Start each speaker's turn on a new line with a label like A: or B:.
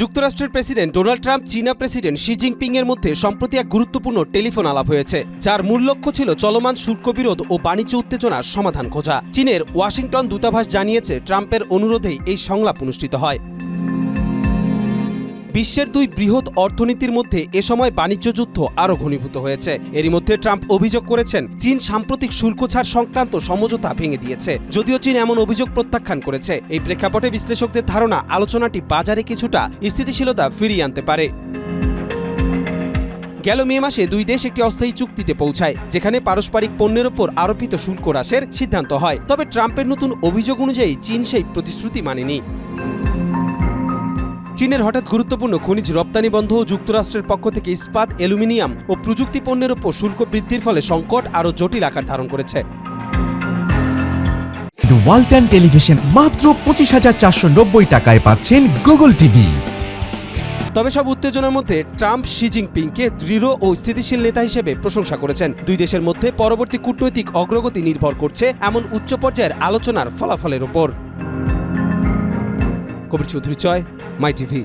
A: যুক্তরাষ্ট্রের president Donald Trump, চীনা president Xi Jinping এর মধ্যে সম্প্রতি এক গুরুত্বপূর্ণ টেলিফোন আলাপ হয়েছে, যার মূল লক্ষ্য ছিল চলমান শুল্ক বিরোধ ও বাণিজ্য উত্তেজনার সমাধান খোঁজা। চীনের ওয়াশিংটন দূতাবাস জানিয়েছে, ট্রাম্পের অনুরোধেই এই সংলাপ অনুষ্ঠিত হয়। বিশ্বের দুই বৃহৎ অর্থনীতির মধ্যে এ সময় বাণিজ্য যুদ্ধ আরও ঘনীভূত হয়েছে। এরই মধ্যে ট্রাম্প অভিযোগ করেছেন, চীন সাম্প্রতিক শুল্ক ছাড় সংক্রান্ত সমঝোতা ভেঙে দিয়েছে। যদিও চীন এমন অভিযোগ প্রত্যাখ্যান করেছে, এই প্রেক্ষাপটে বিশ্লেষকদের ধারণা আলোচনাটি বাজারে কিছুটা স্থিতিশীলতা ফিরিয়ে আনতে পারে। গেল মে মাসে দুই দেশ একটি অস্থায়ী চুক্তিতে পৌঁছায়, যেখানে পারস্পরিক পণ্যের ওপর আরোপিত শুল্ক হ্রাসের সিদ্ধান্ত হয়। তবে ট্রাম্পের নতুন অভিযোগ অনুযায়ী চীন সেই প্রতিশ্রুতি মানেনি। চীনের হঠাৎ গুরুত্বপূর্ণ খনিজ রপ্তানি বন্ধ ও যুক্তরাষ্ট্রের পক্ষ থেকে ইস্পাত অ্যালুমিনিয়াম ও প্রযুক্তি পণ্যের ওপর শুল্ক বৃদ্ধির ফলে সংকট আরও জটিল আকার ধারণ করেছে।
B: ওয়ালটন টেলিভিশন মাত্র পঁচিশ হাজার চারশো নব্বই টাকায় পাচ্ছেন গুগল টিভি
A: তবে সব উত্তেজনার মধ্যে ট্রাম্প শি জিনপিংকে দৃঢ় ও স্থিতিশীল নেতা হিসেবে প্রশংসা করেছেন। দুই দেশের মধ্যে পরবর্তী কূটনৈতিক অগ্রগতি নির্ভর করছে এমন উচ্চ পর্যায়ের আলোচনার ফলাফলের ওপর। কবির চৌধুরী চয়। My TV.